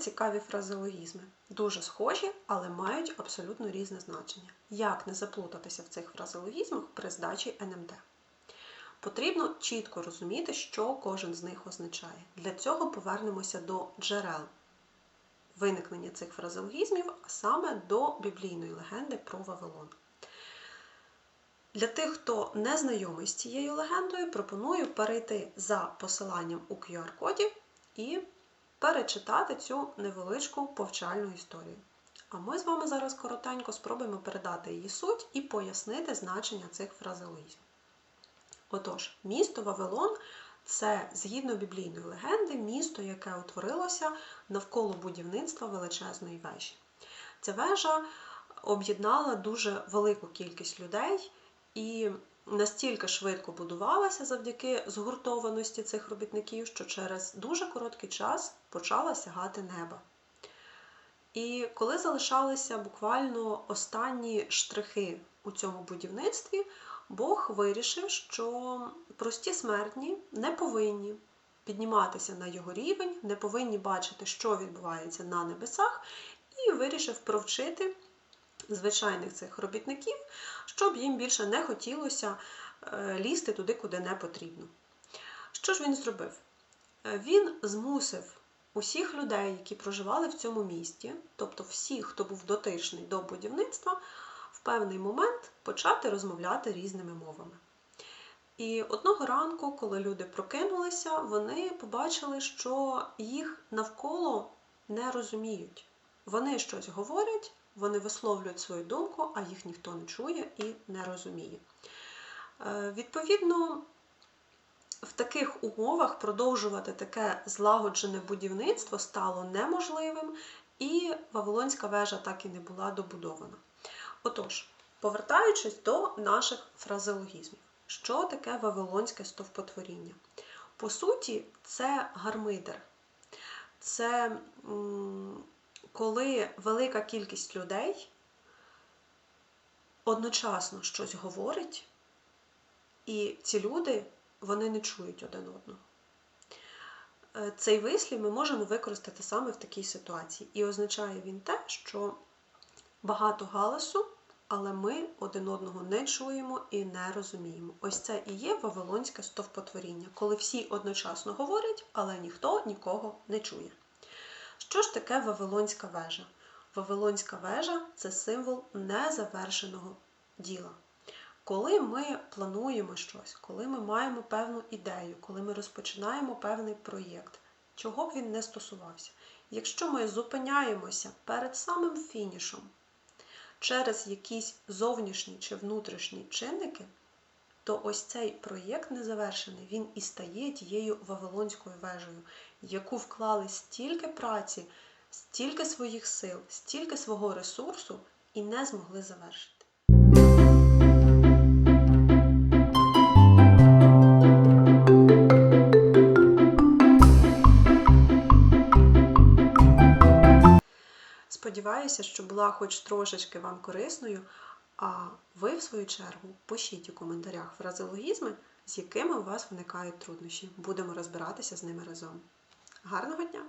цікаві фразеологізми. Дуже схожі, але мають абсолютно різне значення. Як не заплутатися в цих фразеологізмах при здачі НМТ? Потрібно чітко розуміти, що кожен з них означає. Для цього повернемося до джерел виникнення цих фразеологізмів, а саме до біблійної легенди про Вавилон. Для тих, хто не знайомий з цією легендою, пропоную перейти за посиланням у QR-коді і перечитати цю невеличку повчальну історію. А ми з вами зараз коротенько спробуємо передати її суть і пояснити значення цих фразеологізмів. Отож, місто Вавилон це, згідно біблійної легенди, місто, яке утворилося навколо будівництва величезної вежі. Ця вежа об'єднала дуже велику кількість людей і настільки швидко будувалася завдяки згуртованості цих робітників, що через дуже короткий час почала сягати неба. І коли залишалися буквально останні штрихи у цьому будівництві, Бог вирішив, що прості смертні не повинні підніматися на його рівень, не повинні бачити, що відбувається на небесах, і вирішив провчити звичайних цих робітників, щоб їм більше не хотілося е, лізти туди, куди не потрібно. Що ж він зробив? Е, Він змусив усіх людей, які проживали в цьому місті, тобто всіх, хто був дотичний до будівництва, в певний момент почати розмовляти різними мовами. І одного ранку, коли люди прокинулися, вони побачили, що їх навколо не розуміють. Вони щось говорять, вони висловлюють свою думку, а їх ніхто не чує і не розуміє. Е, Відповідно, в таких умовах продовжувати таке злагоджене будівництво стало неможливим, і Вавилонська вежа так і не була добудована. Отож, повертаючись до наших фразеологізмів, що таке вавилонське стовпотворіння? По суті, це гармидер. Це м, коли велика кількість людей одночасно щось говорить, і ці люди вони не чують один одного. Е, Цей вислів ми можемо використати саме в такій ситуації. І означає він те, що багато галасу, але ми один одного не чуємо і не розуміємо. Ось це і є вавилонське стовпотворіння, коли всі одночасно говорять, але ніхто нікого не чує. Що ж таке Вавилонська вежа? Вавилонська вежа це символ незавершеного діла. Коли ми плануємо щось, коли ми маємо певну ідею, коли ми розпочинаємо певний проєкт, чого б він не стосувався, якщо ми зупиняємося перед самим фінішом через якісь зовнішні чи внутрішні чинники, то ось цей проєкт незавершений, він і стає тією Вавилонською вежею, яку вклали стільки праці, стільки своїх сил, стільки свого ресурсу і не змогли завершити. Сподіваюся, що була хоч трошечки вам корисною, а ви, в свою чергу, пишіть у коментарях фразеологізми, з якими у вас виникають труднощі. Будемо розбиратися з ними разом. Гарного дня!